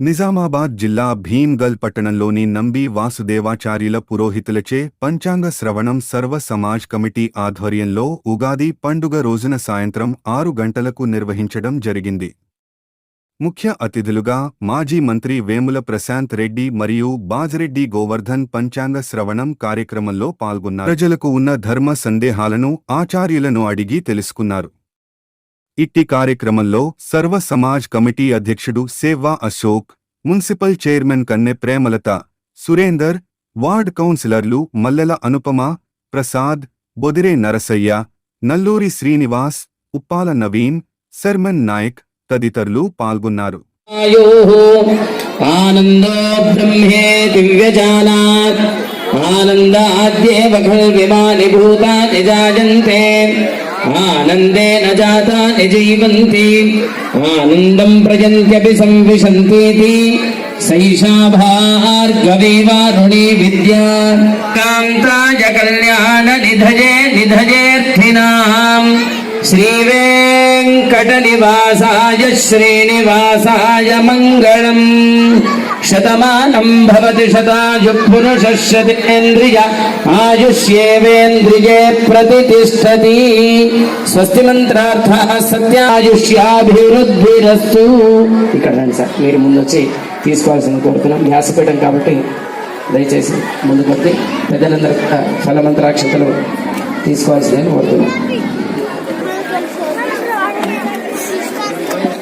నిజామాబాద్ జిల్లా భీమ్గల్ పట్టణంలోని నంబి వాసుదేవాచార్యుల పురోహితులచే పంచాంగ శ్రవణం సర్వ సమాజ్ కమిటీ ఆధ్వర్యంలో ఉగాది పండుగ రోజున సాయంత్రం ఆరు గంటలకు నిర్వహించడం జరిగింది. ముఖ్య అతిథులుగా మాజీ మంత్రి వేముల ప్రశాంత్ రెడ్డి మరియు బాజిరెడ్డి గోవర్ధన్ పంచాంగ శ్రవణం కార్యక్రమంలో పాల్గొన్నారు. ప్రజలకు ఉన్న ధర్మ సందేహాలను ఆచార్యులను అడిగి తెలుసుకున్నారు. ఇట్టి కార్యక్రమంలో సర్వ సమాజ్ కమిటీ అధ్యక్షుడు సేవా అశోక్ మున్సిపల్ చైర్మన్ కన్నె ప్రేమలత సురేందర్ వార్డ్ కౌన్సిలర్లు మల్లెల అనుపమ ప్రసాద్ బొదిరే నరసయ్య నల్లూరి శ్రీనివాస్ ఉప్పాల నవీన్ శర్మన్ నాయక్ తదితరులు పాల్గొన్నారు. ఆనందో బ్రహ్మే భూతాని జాయంతే. आनन्देन जातानि जीवन्ति। आनन्दम् प्रयन्त्यपि संविशन्तीति। सैषा भार्गवीवारुणी विद्या। निधजे कल्याणनिधये निधयेऽर्थिनाम् श्रीवेङ्कटनिवासाय श्रीनिवासाय मङ्गलम् शतमानम् भवति शतायुः शतेन्द्रिय आयुष्येवेन्द्रिये प्रतितिष्ठति స్వస్తి మంత్రార్థ సత్యాయుష్యాభివృద్ధిరస్తు ఇక్కడ రండి సార్ మీరు ముందు వచ్చి తీసుకోవాల్సింది కోరుతున్నాం వ్యాసపీఠం కాబట్టి దయచేసి ముందుకు వచ్చి పెద్దలందరూ కూడా ఫలమంత్రాక్షతలు తీసుకోవాల్సిందని కోరుతున్నాం